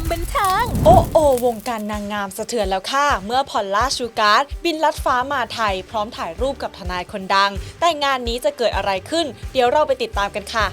ำบันเทิงโอโอวงการนางงามสะเทือนแล้วค่ะ เมื่อพอลล่าชูการ์ดบินลัดฟ้ามาไทย พร้อมถ่ายรูปกับทนายคนดัง แต่งานนี้จะเกิดอะไรขึ้น เดี๋ยวเราไปติดตามกันค่ะ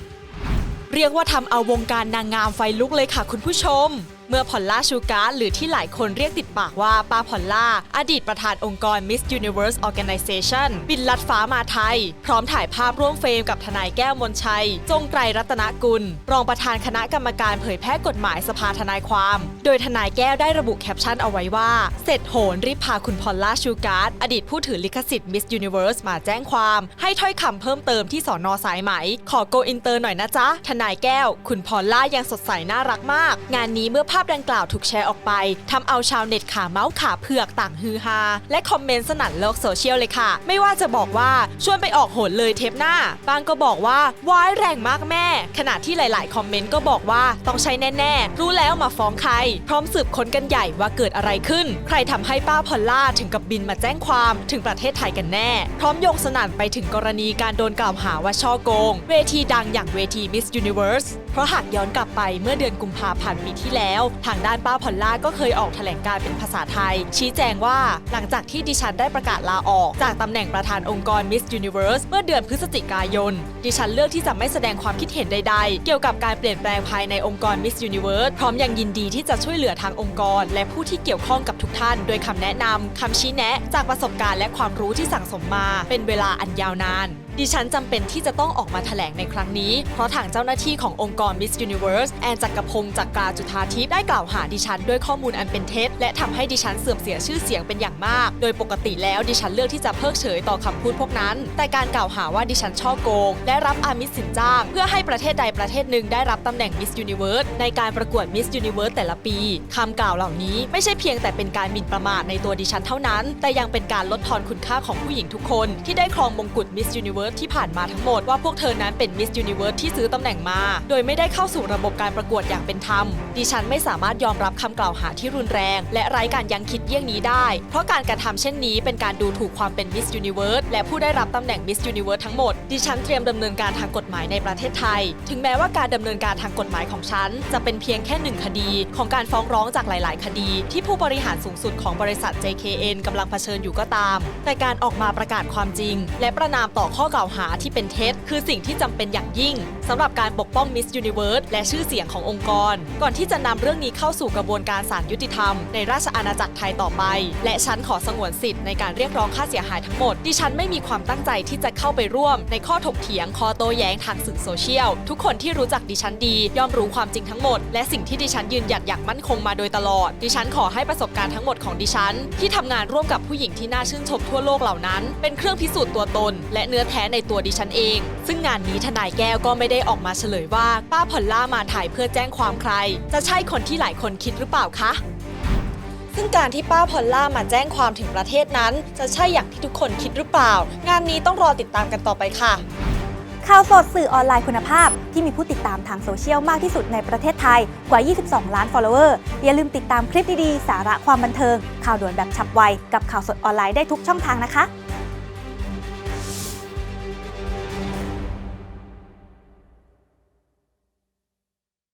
เรียกว่าทำเอาวงการนางงามไฟลุกเลยค่ะคุณผู้ชม เมื่อพอลล่าชูการ์ดหรือที่หลายคนเรียกติดปากว่าป้าพอลล่า อดีตประธานองค์กร Miss Universe Organization บินลัดฟ้ามาไทย พร้อมถ่ายภาพร่วมเฟรมกับทนายแก้วมนชัย จงไกรรัตนกุล รองประธานคณะกรรมการเผยแพร่กฎหมายสภาทนายความ โดยทนายแก้วได้ระบุแคปชั่นเอาไว้ว่า เสร็จโหนรีบพาคุณพอลล่าชูการ์ดอดีตผู้ถือลิขสิทธิ์ Miss Universe มาแจ้งความ ให้ถ้อยคำเพิ่มเติมที่สอนอสายไหม ขอโกอินเตอร์หน่อยนะจ๊ะทนายแก้ว คุณพอลล่ายังสดใสน่ารักมาก งานนี้เมื่อภาพดังกล่าวถูกแชร์ออกไปทำเอาชาวเน็ตขาเมาส์ขาเผือกต่างฮือฮาและคอมเมนต์สนั่นโลกโซเชียลเลยค่ะ ไม่ว่าจะบอกว่าชวนไปออกโหนเลยเทปหน้า บางก็บอกว่าว้ายแรงมากแม่ ขณะที่หลาย ๆ คอมเมนต์ก็บอกว่าต้องใช้แน่ ๆ รู้แล้วมาฟ้องใคร พร้อมสืบค้นกันใหญ่ว่าเกิดอะไรขึ้น ใครทำให้ป้าพอลล่าถึงกับบินมาแจ้งความถึงประเทศไทยกันแน่ พร้อมโยงสนั่นไปถึงกรณีการโดนกล่าวหาว่าช่อโกง เวทีดังอย่างเวที Miss Universe เพราะหากย้อนกลับไปเมื่อเดือนกุมภาพันธ์ปีที่แล้วทางด้านป้าพอลล่าก็เคยออกแถลงการเป็นภาษาไทย ชี้แจงว่าหลังจากที่ดิฉันได้ประกาศลาออก จากตำแหน่งประธานองค์กร Miss Universe เมื่อเดือนพฤศจิกายน ดิฉันเลือกที่จะไม่แสดงความคิดเห็นใด ๆ เกี่ยวกับการเปลี่ยนแปลงภายในองค์กร Miss Universe พร้อมยังยินดีที่จะช่วยเหลือทางองค์กร และผู้ที่เกี่ยวข้องกับทุกท่าน โดยคำแนะนำคำชี้แนะ จากประสบการณ์และความรู้ที่สั่งสมมา เป็นเวลาอันยาวนาน ดิฉันจำเป็นที่จะต้องออกมาแถลงในครั้งนี้ เพราะทางเจ้าหน้าที่ขององค์กร Miss Universe แอนจักรพงศ์จักราจุธาทิพย์ได้กล่าวหาดิฉันด้วยข้อมูลอันเป็นเท็จ และทำให้ดิฉันเสื่อมเสียชื่อเสียงเป็นอย่างมาก โดยปกติแล้วดิฉันเลือกที่จะเพิกเฉยต่อคำพูดพวกนั้น แต่การกล่าวหาว่าดิฉันช่อโกง และรับอามิสสินจ้าง เพื่อให้ประเทศใดประเทศหนึ่งได้รับตำแหน่ง Miss Universe ในการประกวด Miss Universe แต่ละปีคำกล่าวเหล่านี้ไม่ใช่เพียงแต่เป็นการหมิ่นประมาทในตัวดิฉันเท่านั้น แต่ยังเป็นการลดทอนคุณค่าของผู้หญิงทุกคนที่ได้ครองมงกุฎ Miss Universe ที่ผ่านมาทั้งหมดว่าพวกเธอนั้นเป็น Miss Universe ที่ซื้อตำแหน่งมา โดยไม่ได้เข้าสู่ระบบการประกวดอย่างเป็นธรรม ดิฉันไม่สามารถยอมรับคำกล่าวหาที่รุนแรง และไร้การยังคิดเยี่ยงนี้ได้ เพราะการกระทำเช่นนี้เป็นการดูถูกความเป็น Miss Universe และผู้ได้รับตำแหน่ง Miss Universe ทั้งหมด ดิฉันเตรียมดำเนินการทางกฎหมายในประเทศไทย ถึงแม้ว่าการดำเนินการทางกฎหมายของฉัน จะเป็นเพียงแค่หนึ่งคดี ของการฟ้องร้องจากหลาย ๆ คดี ที่ผู้บริหารสูงสุดของบริษัท JKN กำลังเผชิญอยู่ก็ตาม แต่การออกมาประกาศความจริง และประนามต่อข้อกล่าวหาที่เป็นเท็จคือสิ่งที่จำเป็นอย่างยิ่ง สำหรับการปกป้อง Miss Universe และชื่อเสียงขององค์กร ก่อนที่จะนำเรื่องนี้เข้าสู่กระบวนการศาลยุติธรรมในราชอาณาจักรไทยต่อไป และฉันขอสงวนสิทธิ์ในการเรียกร้องค่าเสียหายทั้งหมด ดิฉันไม่มีความตั้งใจที่จะเข้าไปร่วม ในข้อถกเถียงคอโต้แย้งทางสื่อโซเชียล ทุกคนที่รู้จักดิฉันดี ย่อมรู้ความจริงทั้งหมด และสิ่งที่ดิฉันยืนหยัดอย่างมั่นคงมาโดยตลอด ดิฉันขอให้ประสบการณ์ทั้งหมดของดิฉัน ที่ทำงานร่วมกับผู้หญิงที่น่าชื่นชมทั่วโลกเหล่านั้น เป็นเครื่องพิสูจน์ตัวตน และเนื้อแท้ในตัวดิฉันเอง ซึ่งงานนี้ทนายแก้วก็ไม่ได้ออกมาเฉลยว่าป้าพอลล่ามาถ่ายเพื่อแจ้งความใคร จะใช่คนที่หลายคนคิดหรือเปล่าคะ ซึ่งการที่ป้าพอลล่ามาแจ้งความถึงประเทศนั้น จะใช่อย่างที่ทุกคนคิดหรือเปล่า งานนี้ต้องรอติดตามกันต่อไปค่ะ ข่าวสดสื่อออนไลน์คุณภาพ ที่มีผู้ติดตามทางโซเชียลมากที่สุดในประเทศไทยกว่า 22 ล้าน follower อย่าลืมติดตามคลิปดีๆ สาระความบันเทิง ข่าวด่วนแบบฉับไว กับข่าวสดออนไลน์ได้ทุกช่องทางนะคะ